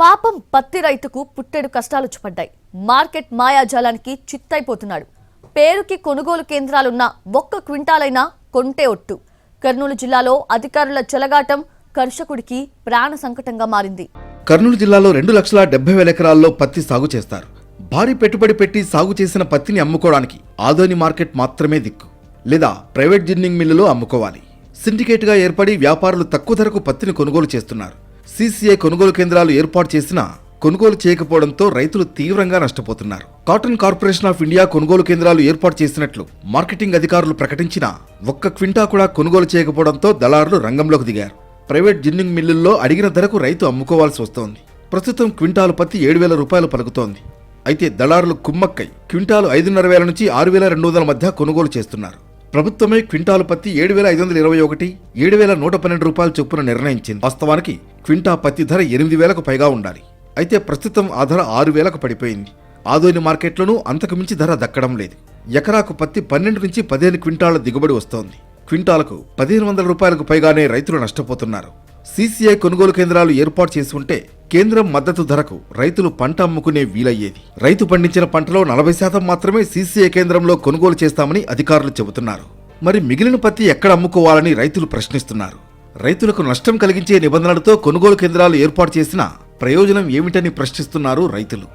పాపం పత్తి రైతుకు పుట్టెడు కష్టాలు చుపడ్డాయి. మార్కెట్ మాయాజాలానికి చిత్తైపోతున్నాడు. పేరుకి కొనుగోలు కేంద్రాలున్న ఒక్క క్వింటాలైనా కొంటే ఒట్టు. కర్నూలు జిల్లాలో అధికారుల చెలగాటం కర్షకుడికి ప్రాణ సంకటంగా మారింది. కర్నూలు జిల్లాలో రెండు లక్షల డెబ్బై వేల ఎకరాల్లో పత్తి సాగు చేస్తారు. భారీ పెట్టుబడి పెట్టి సాగు చేసిన పత్తిని అమ్ముకోవడానికి ఆదోని మార్కెట్ మాత్రమే దిక్కు. లేదా ప్రైవేట్ జిన్నింగ్ మిల్లులో అమ్ముకోవాలి. సిండికేట్గా ఏర్పడి వ్యాపారులు తక్కువ ధరకు పత్తిని కొనుగోలు చేస్తున్నారు. సీసీఐ కొనుగోలు కేంద్రాలు ఏర్పాటు చేసినా కొనుగోలు చేయకపోవడంతో రైతులు తీవ్రంగా నష్టపోతున్నారు. కాటన్ కార్పొరేషన్ ఆఫ్ ఇండియా కొనుగోలు కేంద్రాలు ఏర్పాటు చేసినట్లు మార్కెటింగ్ అధికారులు ప్రకటించినా ఒక్క క్వింటా కూడా కొనుగోలు చేయకపోవడంతో దళారులు రంగంలోకి దిగారు. ప్రైవేట్ జిన్నింగ్ మిల్లుల్లో అడిగిన ధరకు రైతు అమ్ముకోవాల్సి వస్తోంది. ప్రస్తుతం క్వింటాలు పత్తి ఏడు వేల రూపాయలు పలుకుతోంది. అయితే దళారులు కుమ్మక్కై క్వింటాలు ఐదున్నర వేల నుంచి ఆరు వేల రెండు వందల మధ్య కొనుగోలు చేస్తున్నారు. ప్రభుత్వమే క్వింటాలు పత్తి ఏడు వేల ఐదు వందల ఇరవై ఒకటి ఏడు వేల నూట పన్నెండు రూపాయల చొప్పున నిర్ణయించింది. వాస్తవానికి క్వింటా పత్తి ధర ఎనిమిది వేలకు పైగా ఉండాలి. అయితే ప్రస్తుతం ఆ ధర ఆరు వేలకు పడిపోయింది. ఆదోని మార్కెట్లోనూ అంతకుమించి ధర దక్కడం లేదు. ఎకరాకు పత్తి పన్నెండు నుంచి పదిహేను క్వింటాల దిగుబడి వస్తోంది. క్వింటాలకు పదిహేను వందల రూపాయలకు పైగానే రైతులు నష్టపోతున్నారు. సీసీఐ కొనుగోలు కేంద్రాలు ఏర్పాటు చేసి ఉంటే కేంద్రం మద్దతు ధరకు రైతులు పంట అమ్ముకునే వీలయ్యేది. రైతు పండించిన పంటలో నలభై శాతం మాత్రమే సీసీఐ కేంద్రంలో కొనుగోలు చేస్తామని అధికారులు చెబుతున్నారు. మరి మిగిలిన పత్తి ఎక్కడ అమ్ముకోవాలని రైతులు ప్రశ్నిస్తున్నారు. రైతులకు నష్టం కలిగించే నిబంధనలతో కొనుగోలు కేంద్రాలు ఏర్పాటు చేసిన ప్రయోజనం ఏమిటని ప్రశ్నిస్తున్నారు రైతులు.